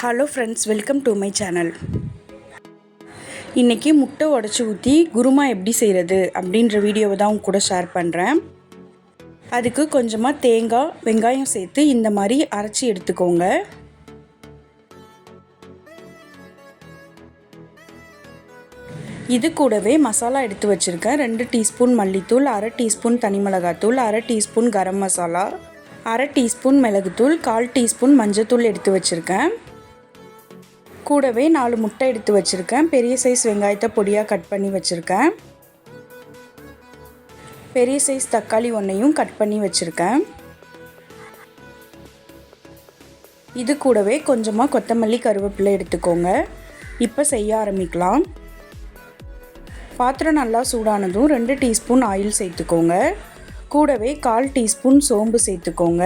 Hello friends welcome to my channel இன்றைக்கி முட்டை உடச்சி ஊற்றி குருமா எப்படி செய்கிறது அப்படின்ற வீடியோவை தான் உங்க கூட ஷேர் பண்ணுறேன் அதுக்கு கொஞ்சமாக தேங்காய் வெங்காயம் சேர்த்து இந்த மாதிரி அரைச்சி எடுத்துக்கோங்க. இது கூடவே மசாலா எடுத்து வச்சுருக்கேன். ரெண்டு டீஸ்பூன் மல்லித்தூள் அரை டீஸ்பூன் தனி மிளகாத்தூள் அரை டீஸ்பூன் கரம் மசாலா அரை டீஸ்பூன் மிளகுத்தூள் கால் டீஸ்பூன் மஞ்சத்தூள் எடுத்து வச்சுருக்கேன். கூடவே நாலு முட்டை எடுத்து வச்சுருக்கேன். பெரிய சைஸ் வெங்காயத்தை பொடியாக கட் பண்ணி வச்சுருக்கேன். பெரிய சைஸ் தக்காளி ஒன்றையும் கட் பண்ணி வச்சுருக்கேன். இது கூடவே கொஞ்சமாக கொத்தமல்லி கருவேப்பிலை எடுத்துக்கோங்க. இப்போ செய்ய ஆரம்பிக்கலாம். பாத்திரம் நல்லா சூடானதும் ரெண்டு டீஸ்பூன் ஆயில் சேர்த்துக்கோங்க. கூடவே கால் டீஸ்பூன் சோம்பு சேர்த்துக்கோங்க.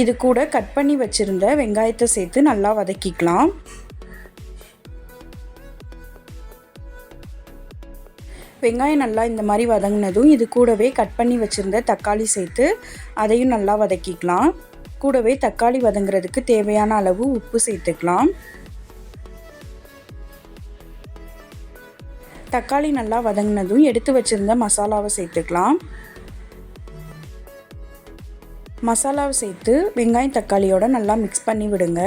இது கூட கட் பண்ணி வச்சுருந்த வெங்காயத்தை சேர்த்து நல்லா வதக்கிக்கலாம். வெங்காயம் நல்லா இந்த மாதிரி வதங்கினதும் இது கூடவே கட் பண்ணி வச்சுருந்த தக்காளி சேர்த்து அதையும் நல்லா வதக்கிக்கலாம். கூடவே தக்காளி வதங்குறதுக்கு தேவையான அளவு உப்பு சேர்த்துக்கலாம். தக்காளி நல்லா வதங்கினதும் எடுத்து வச்சுருந்த மசாலாவை சேர்த்துக்கலாம். மசாலாவை சேர்த்து வெங்காயம் தக்காளியோட நல்லா மிக்ஸ் பண்ணி விடுங்க.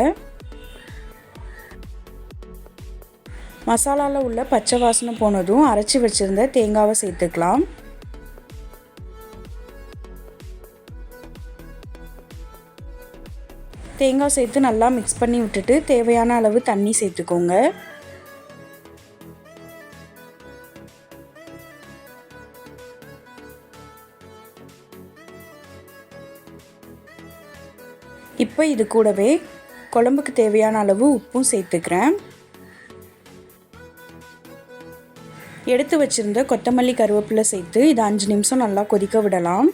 மசாலாவில் உள்ள பச்சை வாசனை போனதும் அரைச்சி வச்சுருந்த தேங்காவை சேர்த்துக்கலாம். தேங்காய் சேர்த்து நல்லா மிக்ஸ் பண்ணி விட்டுட்டு தேவையான அளவு தண்ணி சேர்த்துக்கோங்க. இப்போ இது கூடவே குழம்புக்கு தேவையான அளவு உப்பும் சேர்த்துக்கிறேன். எடுத்து வச்சுருந்த கொத்தமல்லி கருவேப்பிலை சேர்த்து இதை அஞ்சு நிமிஷம் நல்லா கொதிக்க விடலாம்.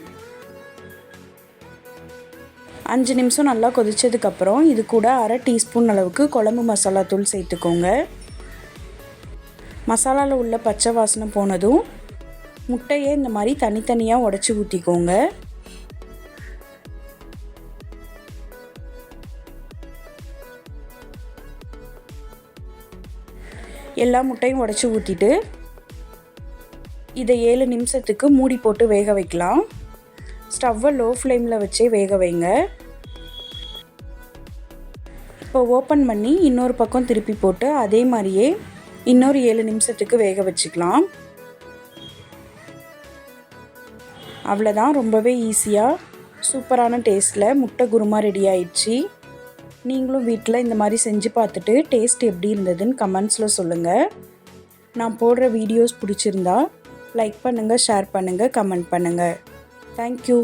அஞ்சு நிமிஷம் நல்லா கொதித்ததுக்கப்புறம் இது கூட அரை டீஸ்பூன் அளவுக்கு குழம்பு மசாலா தூள் சேர்த்துக்கோங்க. மசாலாவில் உள்ள பச்சை வாசனை போனதும் முட்டையை இந்த மாதிரி தனித்தனியாக உடச்சி ஊற்றிக்கோங்க எல்லா முட்டையும் உடச்சி ஊற்றிட்டு இதை ஏழு நிமிஷத்துக்கு மூடி போட்டு வேக வைக்கலாம். ஸ்டவ்வை லோ ஃப்ளேமில் வச்சே வேக வைங்க. இப்போ ஓப்பன் பண்ணி இன்னொரு பக்கம் திருப்பி போட்டு அதே மாதிரியே இன்னொரு ஏழு நிமிஷத்துக்கு வேக வச்சுக்கலாம். அவ்வளோதான் ரொம்பவே ஈஸியாக சூப்பரான டேஸ்ட்டில் முட்டை குருமா ரெடி ஆயிடுச்சு. நீங்களும் வீட்டில் இந்த மாதிரி செஞ்சு பார்த்துட்டு டேஸ்ட் எப்படி இருந்ததுன்னு கமெண்ட்ஸில் சொல்லுங்கள் நான் போடுற வீடியோஸ் பிடிச்சிருந்தா லைக் பண்ணுங்கள் ஷேர் பண்ணுங்கள் கமெண்ட் பண்ணுங்கள் தேங்க்யூ